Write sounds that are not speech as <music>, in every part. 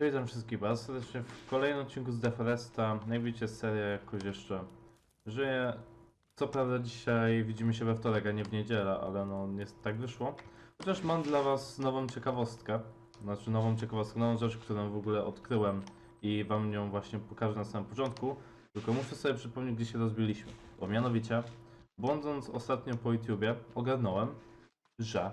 Witam wszystkich bardzo serdecznie w kolejnym odcinku z Deforesta. Jak widzicie, seria jakoś jeszcze żyje. Co prawda dzisiaj widzimy się we wtorek, a nie w niedzielę, ale no niestety tak wyszło. Chociaż mam dla was nową ciekawostkę. Znaczy nową ciekawostkę, nową rzecz, którą w ogóle odkryłem i wam ją właśnie pokażę na samym początku. Tylko muszę sobie przypomnieć, gdzie się rozbiliśmy. Bo mianowicie, błądząc ostatnio po YouTubie, ogarnąłem, że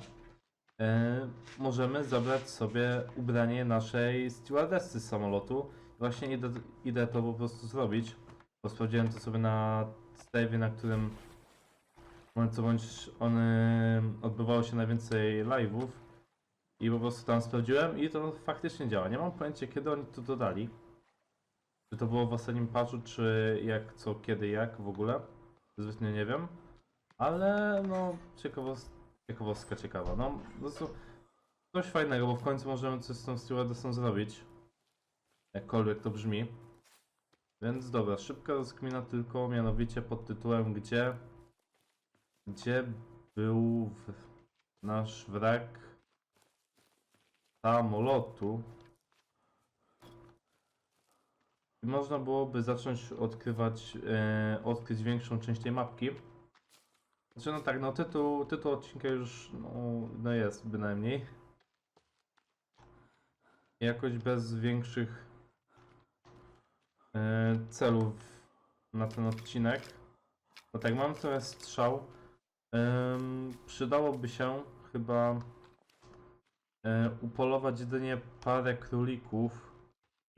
możemy zabrać sobie ubranie naszej stewardessy z samolotu. Właśnie idę, idę to po prostu zrobić, bo sprawdziłem to sobie na stave'ie, na którym co bądź on e, odbywało się najwięcej live'ów i po prostu tam sprawdziłem i to faktycznie działa. Nie mam pojęcia kiedy oni to dodali. Czy to było w ostatnim patchu, czy jak, co, kiedy, jak w ogóle. Zbytnio nie wiem. Ale no, ciekawostka. Ciekawostka ciekawa. No, po prostu coś fajnego, bo w końcu możemy coś z tą stewardessą zrobić. Jakkolwiek to brzmi. Więc dobra, szybka rozkmina tylko, mianowicie pod tytułem gdzie gdzie był nasz wrak samolotu. I można byłoby zacząć odkrywać, e, odkryć większą część tej mapki. Znaczy no tak, no tytuł, tytuł odcinka już no, no jest bynajmniej. Jakoś bez większych e, celów na ten odcinek. No tak, mam trochę strzał. Ym, przydałoby się chyba e, upolować jedynie parę królików,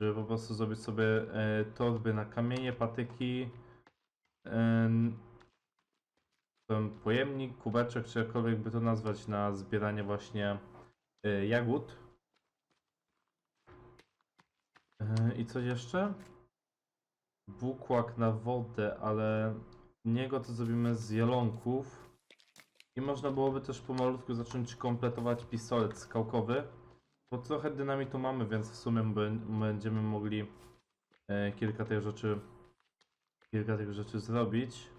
żeby po prostu zrobić sobie e, torby na kamienie, patyki, ten pojemnik, kubeczek, czy jakkolwiek by to nazwać, na zbieranie właśnie y, jagód. Y, I coś jeszcze? Bukłak na wodę, ale niego to zrobimy z jelonków. I można byłoby też pomalutku zacząć kompletować pistolet skałkowy. Bo trochę dynamitu mamy, więc w sumie bę- będziemy mogli e, kilka tych rzeczy kilka tych rzeczy zrobić.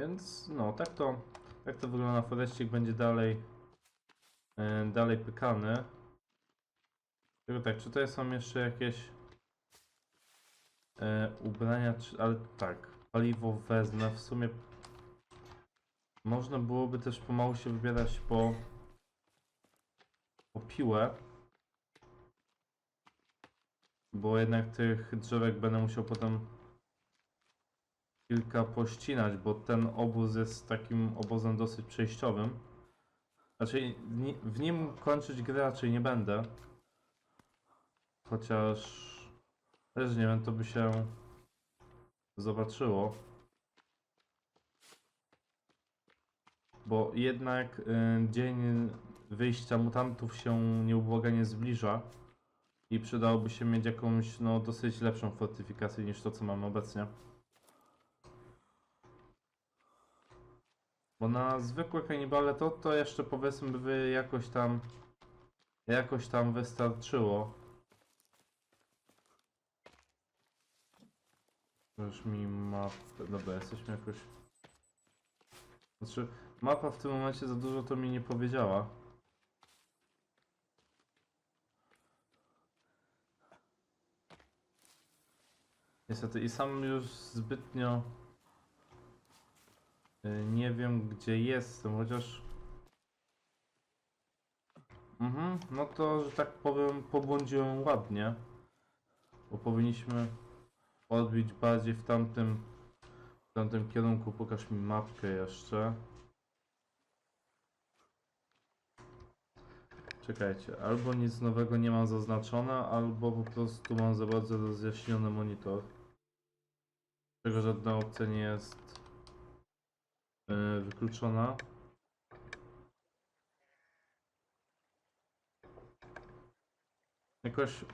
Więc no, tak to, tak to wygląda. Foreścik będzie dalej, e, dalej pykany. Tylko tak, czy tutaj są jeszcze jakieś e, ubrania, czy, ale tak, paliwo wezmę. W sumie można byłoby też pomału się wybierać po, po piłę. Bo jednak tych drzewek będę musiał potem kilka pościnać, bo ten obóz jest takim obozem dosyć przejściowym. Znaczy, ni- w nim kończyć grę raczej nie będę. Chociaż też nie wiem, to by się zobaczyło. Bo jednak y, dzień wyjścia mutantów się nieubłaganie zbliża i przydałoby się mieć jakąś no, dosyć lepszą fortyfikację niż to, co mamy obecnie. Bo na zwykłe kanibale to, to jeszcze powiedzmy by jakoś tam jakoś tam wystarczyło. Już mi mapę. Dobra, jesteśmy jakoś. Znaczy, mapa w tym momencie za dużo to mi nie powiedziała. Niestety i sam już zbytnio nie wiem gdzie jestem, chociaż Mhm, no to, że tak powiem, pobłądziłem ładnie. Bo powinniśmy odbić bardziej w tamtym, w tamtym kierunku. Pokaż mi mapkę jeszcze. Czekajcie, albo nic nowego nie mam zaznaczone, albo po prostu mam za bardzo rozjaśniony monitor. Czego żadna opcja nie jest yy, wykluczona. Jakoś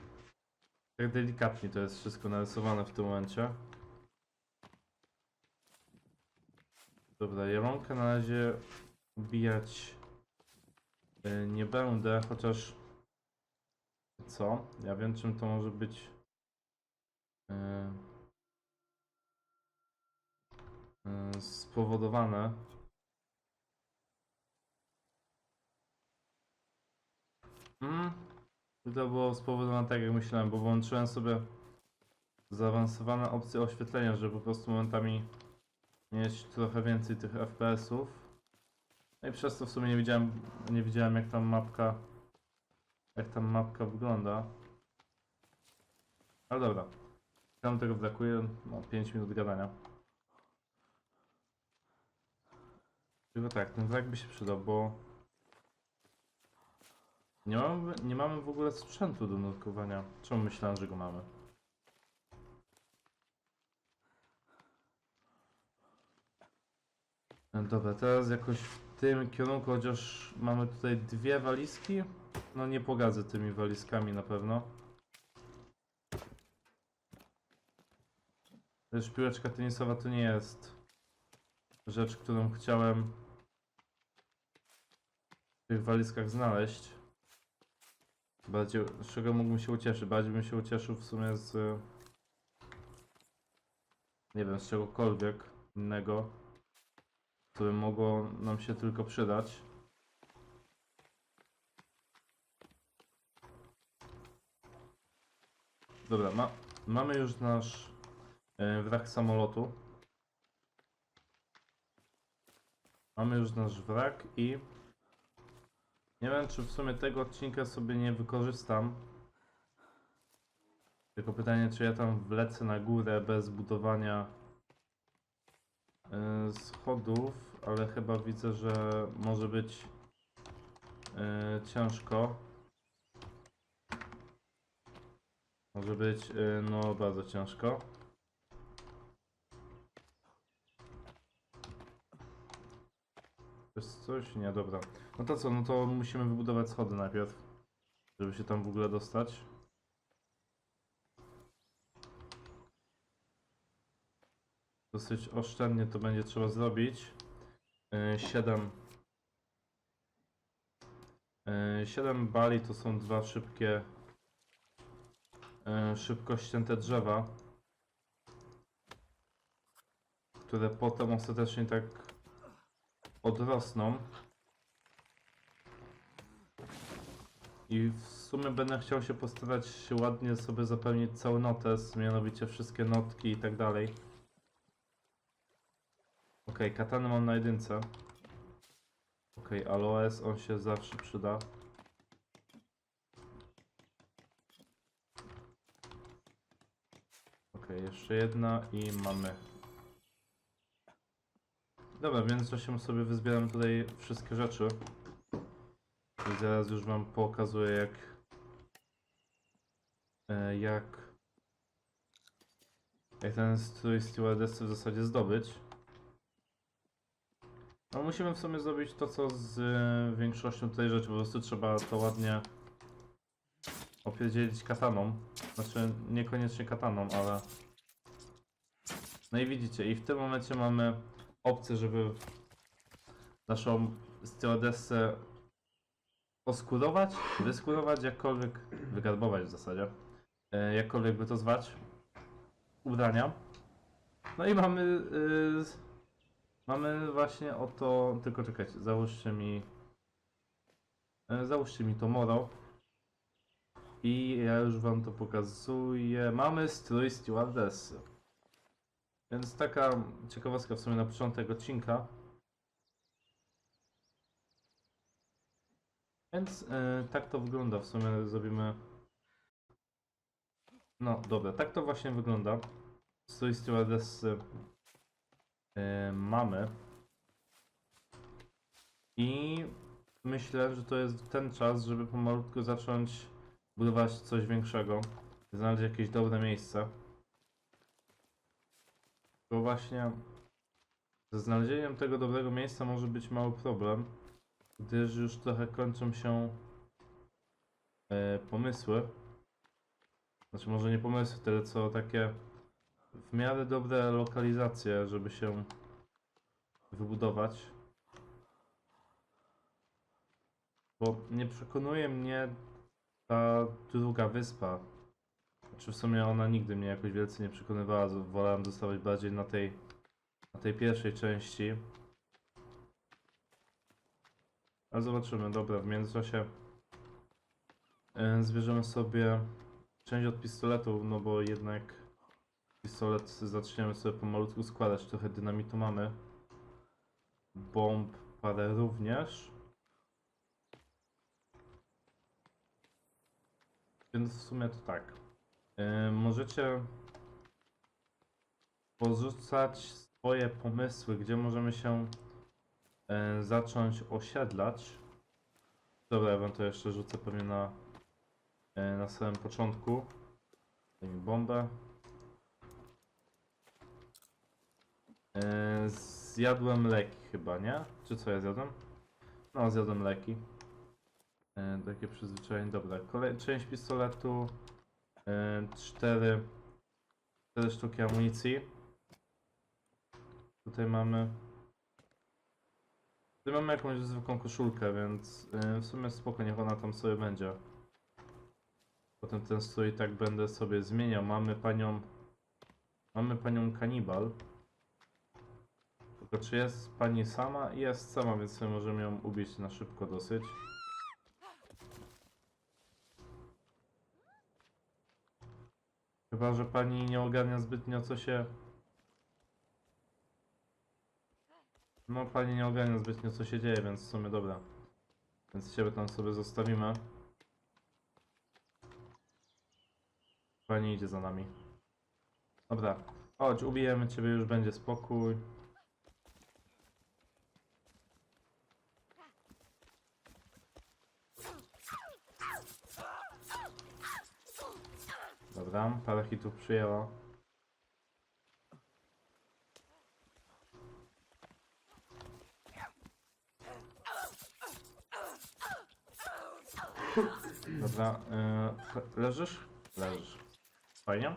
tak delikatnie to jest wszystko narysowane w tym momencie. Dobra, jelonkę na razie ubijać y, nie będę, chociaż co? Ja wiem czym to może być y, spowodowane. Mm, I to było spowodowane tak jak myślałem, bo włączyłem sobie zaawansowane opcje oświetlenia, żeby po prostu momentami mieć trochę więcej tych FPS-ów. No i przez to w sumie nie widziałem, nie widziałem jak tam mapka jak tam mapka wygląda. Ale dobra. Tam tego brakuje, no 5 minut gadania. Tylko tak, ten wrak by się przydał, bo nie mamy, nie mamy w ogóle sprzętu do nurkowania. Czemu myślałem, że go mamy? No Dobra, teraz jakoś w tym kierunku, chociaż mamy tutaj dwie walizki. No nie pogadzę tymi walizkami na pewno. Też piłeczka tenisowa to nie jest rzecz, którą chciałem w tych walizkach znaleźć. Bardziej, z czego mógłbym się ucieszyć? Bardziej bym się ucieszył w sumie z... Nie wiem, z czegokolwiek innego, które mogło nam się tylko przydać. Dobra, ma, mamy już nasz e, wrak samolotu. Mamy już nasz wrak i nie wiem, czy w sumie tego odcinka sobie nie wykorzystam. Tylko pytanie, czy ja tam wlecę na górę bez budowania e, schodów, ale chyba widzę, że może być e, ciężko. Może być, e, no, bardzo ciężko. Jest coś? Nie, dobra. No to co, no to musimy wybudować schody najpierw, żeby się tam w ogóle dostać. Dosyć oszczędnie to będzie trzeba zrobić. 7 7 bali to są dwa szybkie e, szybko ścięte drzewa, które potem ostatecznie tak odrosną. I w sumie będę chciał się postarać ładnie sobie zapełnić cały notes, mianowicie wszystkie notki i tak dalej. Okej, katany mam na jedynce. Okej, aloes, on się zawsze przyda. Okej, jeszcze jedna i mamy. Dobra, w międzyczasie sobie wyzbieram tutaj wszystkie rzeczy. I zaraz już wam pokazuję jak... e, Jak... Jak ten strój stewardessy w zasadzie zdobyć. No musimy w sumie zrobić to co z e, większością tej rzeczy, po prostu trzeba to ładnie opierdzielić kataną. Znaczy niekoniecznie kataną, ale... No i widzicie, i w tym momencie mamy opcję, żeby naszą stewardessę oskurować, wyskurować, jakkolwiek, wygarbować w zasadzie, e, jakkolwiek by to zwać, ubrania. No i mamy, y, mamy właśnie oto, tylko czekajcie, załóżcie mi, e, załóżcie mi to moro. I ja już wam to pokazuję. Mamy strój stewardessy. Więc taka ciekawostka w sumie na początek odcinka. Więc e, tak to wygląda. W sumie zrobimy. No dobra, tak to właśnie wygląda. Strój stewardessy e, mamy. I myślę, że to jest ten czas, żeby pomalutku zacząć budować coś większego. Znaleźć jakieś dobre miejsce. Bo właśnie ze znalezieniem tego dobrego miejsca może być mały problem, gdyż już trochę kończą się e, pomysły. Znaczy może nie pomysły, tyle co takie w miarę dobre lokalizacje, żeby się wybudować. Bo nie przekonuje mnie ta druga wyspa. Znaczy w sumie ona nigdy mnie jakoś wielce nie przekonywała, wolałem zostawać bardziej na tej, na tej pierwszej części. Ale zobaczymy, dobra, w międzyczasie e, zbierzemy sobie część od pistoletu, no bo jednak pistolet zaczniemy sobie pomalutku składać. Trochę dynamitu mamy. Bomb parę również. Więc w sumie to tak. E, możecie porzucać swoje pomysły, gdzie możemy się e, zacząć osiedlać. Dobra, ja wam to jeszcze rzucę pewnie na, e, na samym początku. Daj mi bombę. Zjadłem leki chyba, nie? Czy co ja zjadłem? No, zjadłem leki. Takie przyzwyczajenie, dobra. Kolej, część pistoletu. E, cztery, cztery sztuki amunicji. Tutaj mamy. Tutaj mamy jakąś zwykłą koszulkę, więc w sumie spoko, niech ona tam sobie będzie. Potem ten strój tak będę sobie zmieniał. Mamy panią. Mamy panią kanibal. Tylko czy jest pani sama? Jest sama, więc możemy ją ubić na szybko dosyć. Chyba, że pani nie ogarnia zbytnio co się... No pani nie ogarnia zbytnio co się dzieje, więc w sumie dobra. Więc ciebie tam sobie zostawimy. Pani idzie za nami. Dobra, chodź, ubijemy ciebie, już będzie spokój. Dobra, parę hitów przyjęła. Dobra, yy, leżysz? Leżysz. Fajnie.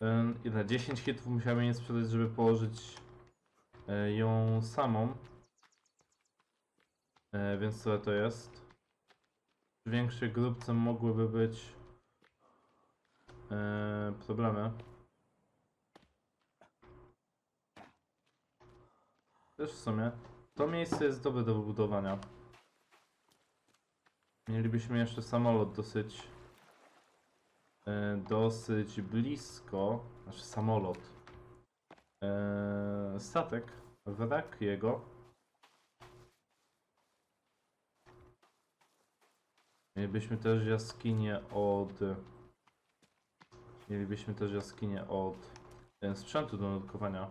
Yy, ile? 10 hitów musiałem jej sprzedać, żeby położyć yy, ją samą. Yy, więc co to jest? W większej grupce mogłyby być yy, problemy. Też w sumie. To miejsce jest dobre do wybudowania. Mielibyśmy jeszcze samolot dosyć e, dosyć blisko, znaczy samolot. E, statek, wrak jego. Mielibyśmy też jaskinię od Mielibyśmy też jaskinię od e, sprzętu do nurkowania.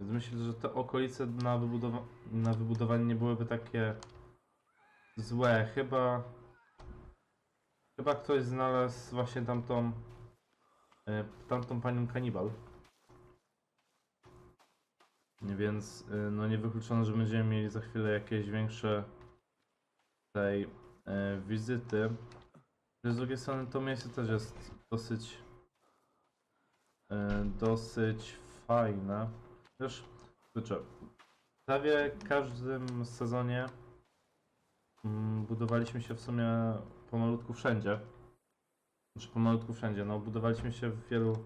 Więc myślę, że te okolice na, wybudowa na wybudowanie nie byłyby takie złe. Chyba. Chyba ktoś znalazł właśnie tamtą. E, tamtą panią kanibal. Więc e, no niewykluczone, że będziemy mieli za chwilę jakieś większe tej e, wizyty. Z drugiej strony to miejsce też jest dosyć e, dosyć fajne. Wiesz, kurczę, prawie każdym sezonie mm, budowaliśmy się w sumie pomalutku wszędzie. Znaczy pomalutku wszędzie, no budowaliśmy się w wielu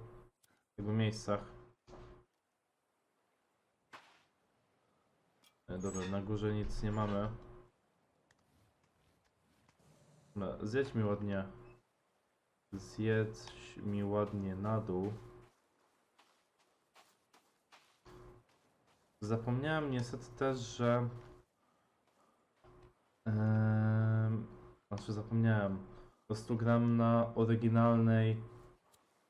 jakby miejscach. E, Dobra, na górze nic nie mamy. Dobra, zjedź mi ładnie. Zjedź mi ładnie na dół. Zapomniałem niestety też, że. Em, znaczy zapomniałem. Po prostu gram na oryginalnej.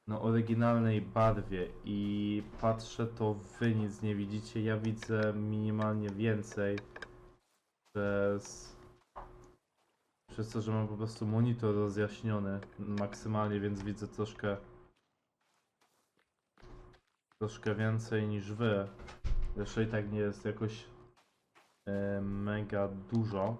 Na oryginalnej barwie i patrzę to wy nic nie widzicie. Ja widzę minimalnie więcej. Przez. Przez to, że mam po prostu monitor rozjaśniony maksymalnie, więc widzę troszkę. Troszkę więcej niż wy. Jeszcze i tak nie jest jakoś e, mega dużo.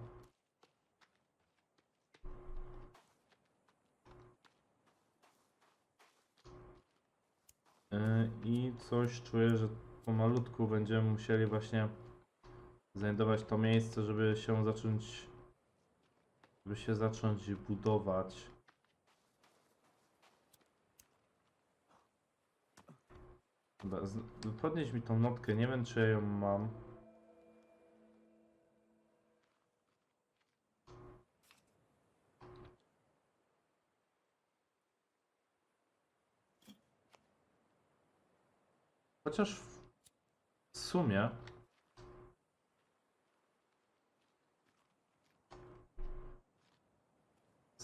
E, I coś czuję, że pomalutku będziemy musieli właśnie znajdować to miejsce, żeby się zacząć żeby się zacząć budować. Dobra, podnieś mi tą notkę, nie wiem czy ja ją mam. Chociaż w sumie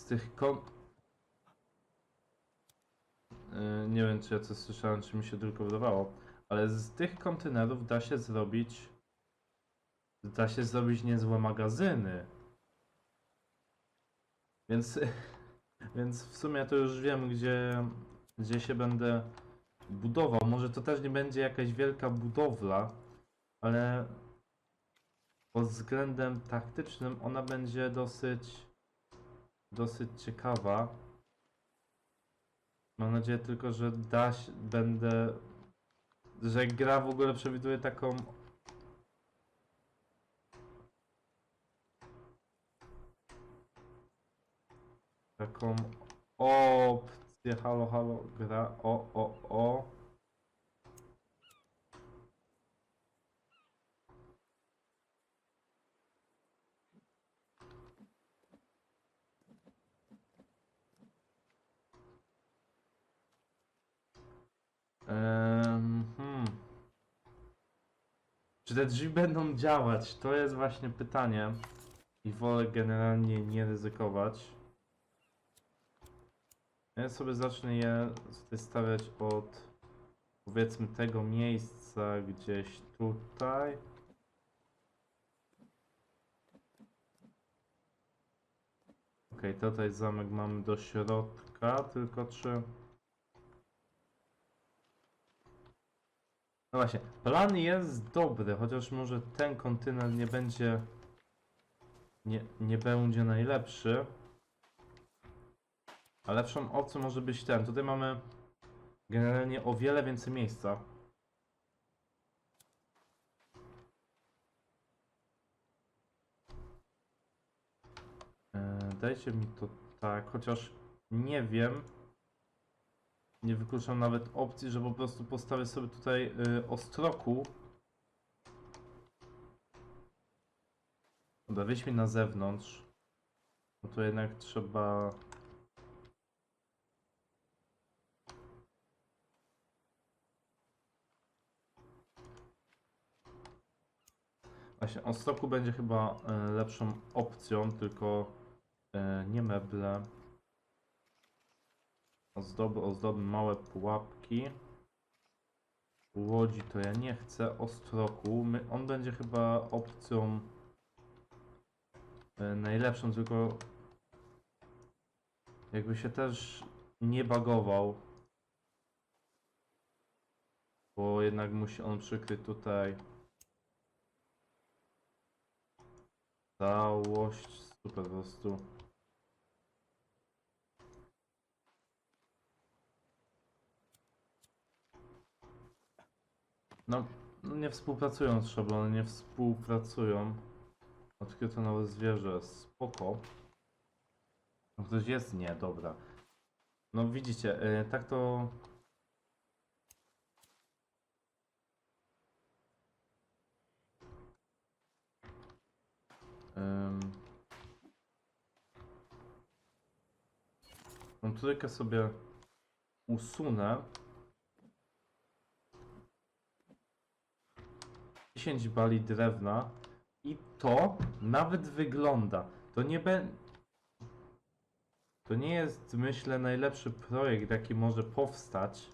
tych kon... Yy, nie wiem, czy ja coś słyszałem, czy mi się tylko wydawało, ale z tych kontenerów da się zrobić. Da się zrobić niezłe magazyny. Więc. <laughs> Więc w sumie to już wiem, gdzie, gdzie się będę budował. Może to też nie będzie jakaś wielka budowla, ale pod względem taktycznym ona będzie dosyć dosyć ciekawa. Mam nadzieję tylko, że da się, będę, że gra w ogóle przewiduje taką taką opcję, halo, halo, gra, o, o, o. Em, hmm. Czy te drzwi będą działać? To jest właśnie pytanie. I wolę generalnie nie ryzykować. Ja sobie zacznę je stawiać od powiedzmy tego miejsca gdzieś tutaj. Okej, tutaj zamek mamy do środka, tylko czy... No właśnie, plan jest dobry, chociaż może ten kontyner nie będzie... Nie, nie będzie najlepszy. A lepszą opcją może być ten. Tutaj mamy generalnie o wiele więcej miejsca. E, dajcie mi to tak, chociaż nie wiem. Nie wykluczam nawet opcji, że po prostu postawię sobie tutaj y, ostroku. Dobra, wyjdźmy na zewnątrz. No to jednak trzeba Właśnie, o stoku będzie chyba e, lepszą opcją, tylko e, nie meble. Ozdoby, ozdoby, małe pułapki. Łodzi to ja nie chcę. Ostroku, my, on będzie chyba opcją e, najlepszą, tylko jakby się też nie bagował. Bo jednak musi on przykryć tutaj Całość super po prostu. No, no nie współpracują z szablony, nie współpracują. Odkryto nowe zwierzę, spoko. No ktoś jest? Nie, dobra. No widzicie, yy, tak to... Ym... Tą trójkę sobie usunę. 10 bali drewna i to nawet wygląda. To nie. To nie jest, myślę, najlepszy projekt, jaki może powstać.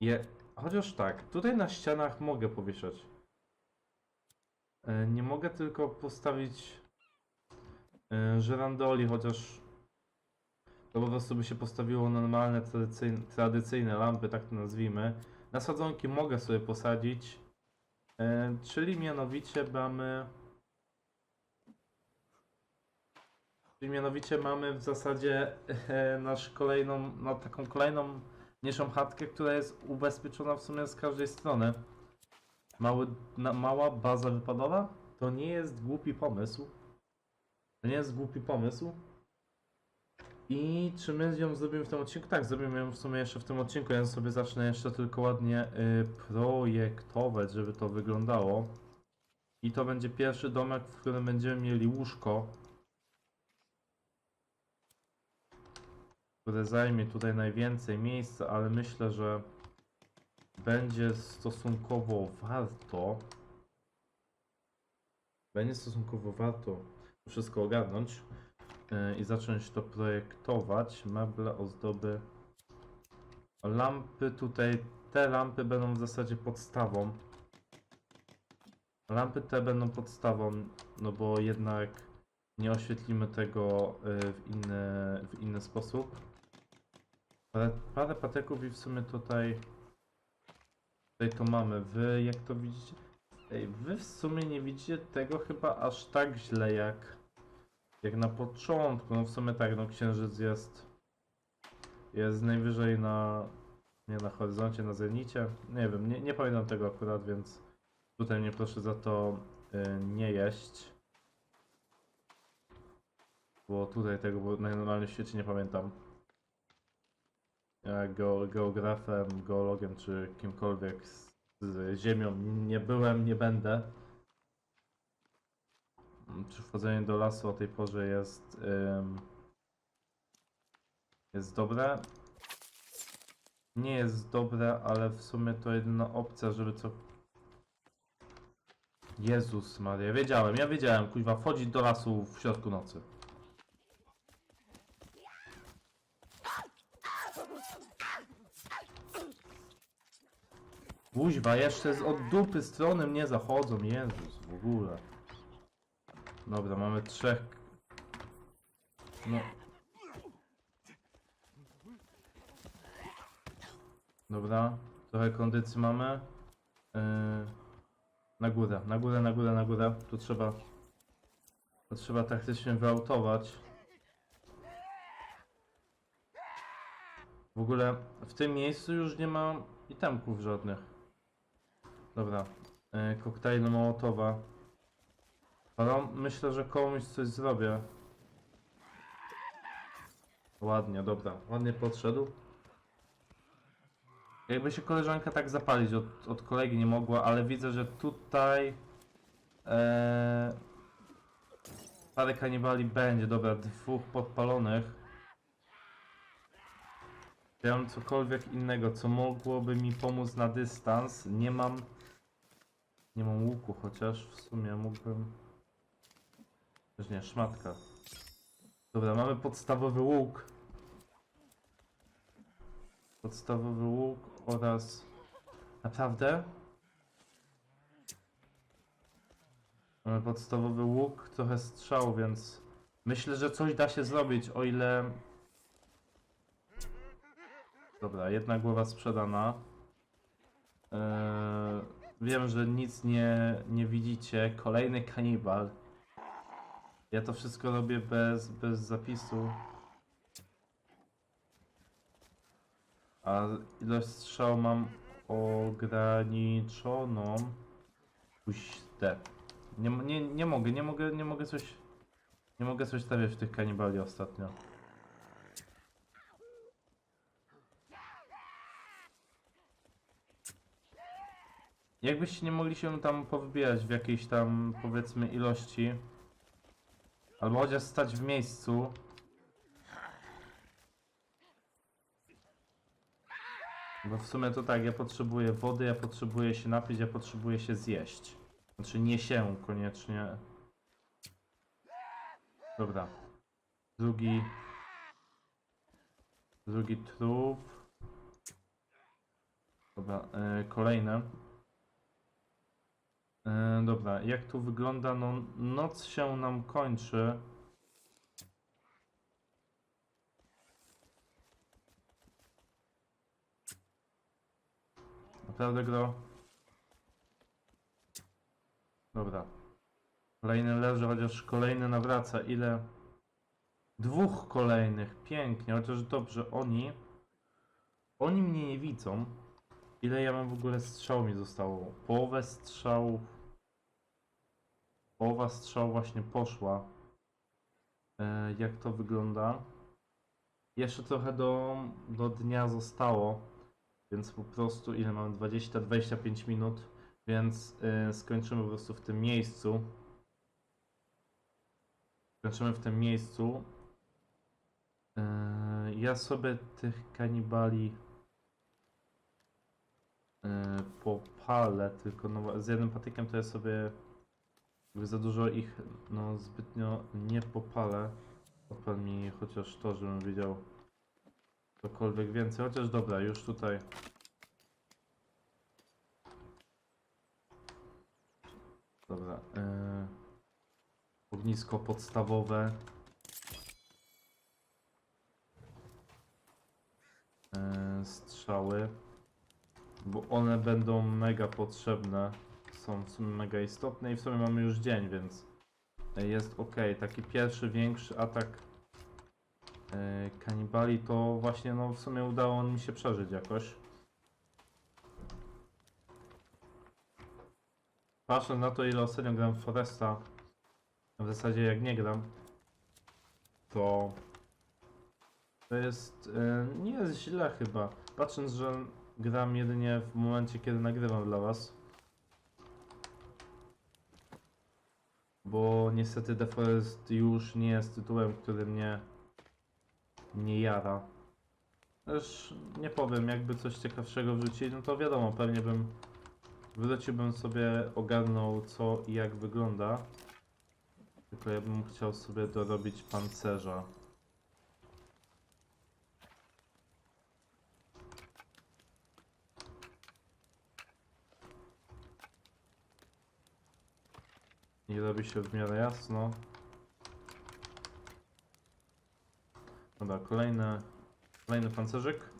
Je... Chociaż tak, tutaj na ścianach mogę powieszać. E, Nie mogę tylko postawić e, żerandoli, chociaż to po prostu by się postawiło normalne, tradycyjne, tradycyjne lampy, tak to nazwijmy. Na sadzonki mogę sobie posadzić, e, czyli mianowicie mamy... Czyli mianowicie mamy w zasadzie e, nasz kolejną, no taką kolejną mniejszą chatkę, która jest ubezpieczona w sumie z każdej strony. Mały, mała baza wypadowa? To nie jest głupi pomysł. To nie jest głupi pomysł. I czy my ją zrobimy w tym odcinku? Tak, zrobimy ją w sumie jeszcze w tym odcinku. Ja sobie zacznę jeszcze tylko ładnie y, projektować, żeby to wyglądało. I to będzie pierwszy domek, w którym będziemy mieli łóżko. które zajmie tutaj najwięcej miejsca, ale myślę, że będzie stosunkowo warto. Będzie stosunkowo warto to wszystko ogarnąć i zacząć to projektować. Meble, ozdoby. Lampy tutaj, te lampy będą w zasadzie podstawą. Lampy te będą podstawą, no bo jednak nie oświetlimy tego y, w inny, w inny sposób. Parę, parę pateków i w sumie tutaj tutaj to mamy. Wy jak to widzicie? Ej, wy w sumie nie widzicie tego chyba aż tak źle jak jak na początku. No w sumie tak, no księżyc jest jest najwyżej na nie na horyzoncie, na zenicie. Nie wiem, nie, nie pamiętam tego akurat, więc tutaj mnie proszę za to y, nie jeść. Bo tutaj tego bo najnormalniej w świecie nie pamiętam. Ja geo, geografem, geologiem czy kimkolwiek z, z ziemią nie byłem, nie będę. Czy wchodzenie do lasu o tej porze jest ym, jest dobre? Nie jest dobre, ale w sumie to jedyna opcja, żeby co... Jezus Maria, wiedziałem, ja wiedziałem, kuźwa, wchodzić do lasu w środku nocy. Kuźwa, jeszcze z od dupy strony mnie zachodzą, Jezus, w ogóle. Dobra, mamy trzech... No... Dobra, trochę kondycji mamy. Yy, na górę, na górę, na górę, na górę. Tu trzeba... Tu trzeba taktycznie wyautować. W ogóle w tym miejscu już nie ma itemków żadnych. Dobra, yy, koktajl Mołotowa. Ale myślę, że komuś coś zrobię. Ładnie, dobra, ładnie podszedł. Jakby się koleżanka tak zapalić od, od kolegi nie mogła, ale widzę, że tutaj e, parę kanibali będzie. Dobra, dwóch podpalonych. Ja mam cokolwiek innego, co mogłoby mi pomóc na dystans. Nie mam... Nie mam łuku, chociaż w sumie mógłbym... Też nie, szmatka. Dobra, mamy podstawowy łuk. Podstawowy łuk oraz... Naprawdę? Mamy podstawowy łuk, trochę strzał, więc... Myślę, że coś da się zrobić, o ile... Dobra, jedna głowa sprzedana. Eee, wiem, że nic nie, nie widzicie. Kolejny kanibal. Ja to wszystko robię bez, bez zapisu. A ilość strzał mam ograniczoną. Puśćte. Nie, nie, nie mogę, nie mogę, nie mogę coś... Nie mogę coś stawiać w tych kanibali ostatnio. Jakbyście nie mogli się tam powybijać w jakiejś tam, powiedzmy, ilości. Albo chociaż stać w miejscu. Bo w sumie to tak, ja potrzebuję wody, ja potrzebuję się napić, ja potrzebuję się zjeść. Znaczy nie się koniecznie. Dobra. Drugi. Drugi trup. Dobra, e, kolejne. E, dobra, jak tu wygląda? No, noc się nam kończy. Naprawdę gro? Dobra. Kolejny leży, chociaż kolejny nawraca. Ile? Dwóch kolejnych. Pięknie, chociaż dobrze. Oni... Oni mnie nie widzą. Ile ja mam w ogóle strzał mi zostało? Połowę strzałów. Połowa strzał właśnie poszła. E, jak to wygląda? Jeszcze trochę do, do dnia zostało. Więc po prostu ile mamy? 20-25 minut. Więc y, skończymy po prostu w tym miejscu. Skończymy w tym miejscu. Eee, ja sobie tych kanibali popalę, tylko no, z jednym patykiem to ja sobie za dużo ich no zbytnio nie popalę. Popal mi chociaż to, żebym wiedział cokolwiek więcej, chociaż dobra, już tutaj Dobra. Yy, ognisko podstawowe. Yy, strzały. Bo one będą mega potrzebne. Są w sumie mega istotne i w sumie mamy już dzień, więc jest ok. Taki pierwszy, większy atak yy, kanibali to właśnie no w sumie udało mi się przeżyć jakoś. Patrząc na to, ile ostatnio gram w Foresta, w zasadzie jak nie gram, to to jest, e, nie jest źle chyba. Patrząc, że gram jedynie w momencie, kiedy nagrywam dla was. Bo niestety The Forest już nie jest tytułem, który mnie nie jara. Też nie powiem, jakby coś ciekawszego wrzucili, no to wiadomo, pewnie bym Wróciłbym sobie, ogarnął co i jak wygląda. Tylko ja bym chciał sobie dorobić pancerza. I robi się w miarę jasno. Dobra, kolejny, kolejny pancerzyk.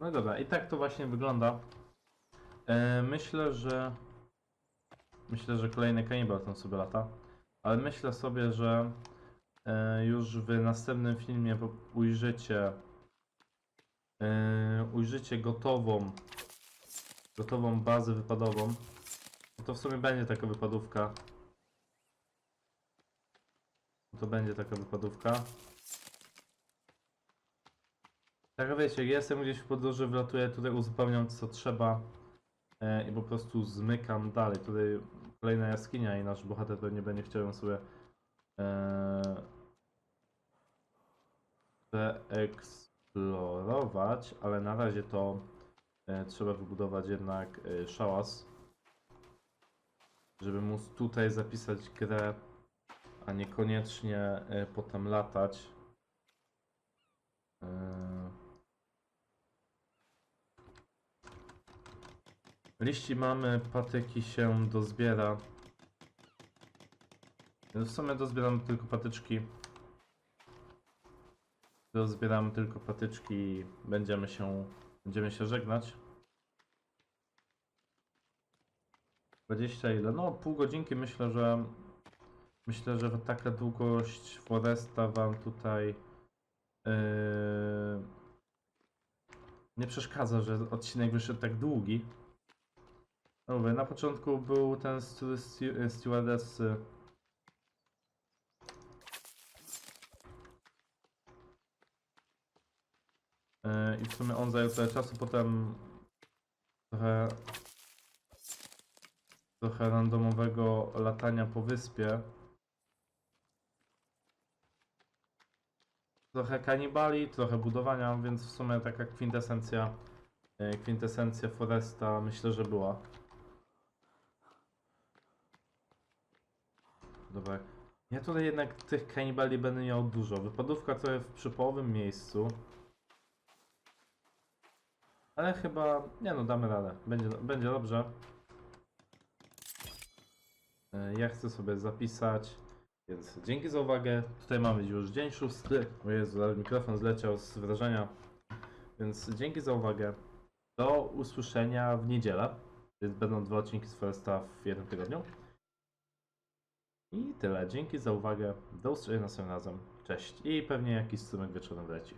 No dobra, i tak to właśnie wygląda. E, myślę, że... Myślę, że kolejny kanibal tam sobie lata. Ale myślę sobie, że e, już w następnym filmie ujrzycie ujrzycie gotową gotową bazę wypadową. No to w sumie będzie taka wypadówka. To będzie taka wypadówka. Tak wiecie, jestem gdzieś w podróży, wlatuję tutaj, uzupełniam co trzeba e, i po prostu zmykam dalej. Tutaj kolejna jaskinia i nasz bohater pewnie będzie chciał sobie e, przeeksplorować, ale na razie to e, trzeba wybudować jednak e, szałas, żeby móc tutaj zapisać grę, a niekoniecznie e, potem latać. Liści mamy, patyki się dozbiera. W sumie dozbieram tylko patyczki. Dozbieramy tylko patyczki i będziemy się, będziemy się żegnać. 20 ile? No pół godzinki myślę, że myślę, że taka długość Foresta wam tutaj yy, nie przeszkadza, że odcinek wyszedł tak długi. No Mówię, na początku był ten stu, stu, stewardessy. I w sumie on zajął tyle czasu, potem trochę trochę randomowego latania po wyspie. Trochę kanibali, trochę budowania, więc w sumie taka kwintesencja, yy, kwintesencja Foresta myślę, że była. Dobra. Ja tutaj jednak tych kanibali będę miał dużo. Wypadówka to jest przy połowym miejscu. Ale chyba, nie no, damy radę. Będzie, będzie dobrze. E, Ja chcę sobie zapisać. Więc dzięki za uwagę. Tutaj mamy już dzień szósty. O Jezu, mikrofon zleciał z wrażenia. Więc dzięki za uwagę. Do usłyszenia w niedzielę. Więc będą dwa odcinki z Foresta w jednym tygodniu. I tyle. Dzięki za uwagę. Do usłyszenia następnym razem. Cześć. I pewnie jakiś sumek wieczorem wleci.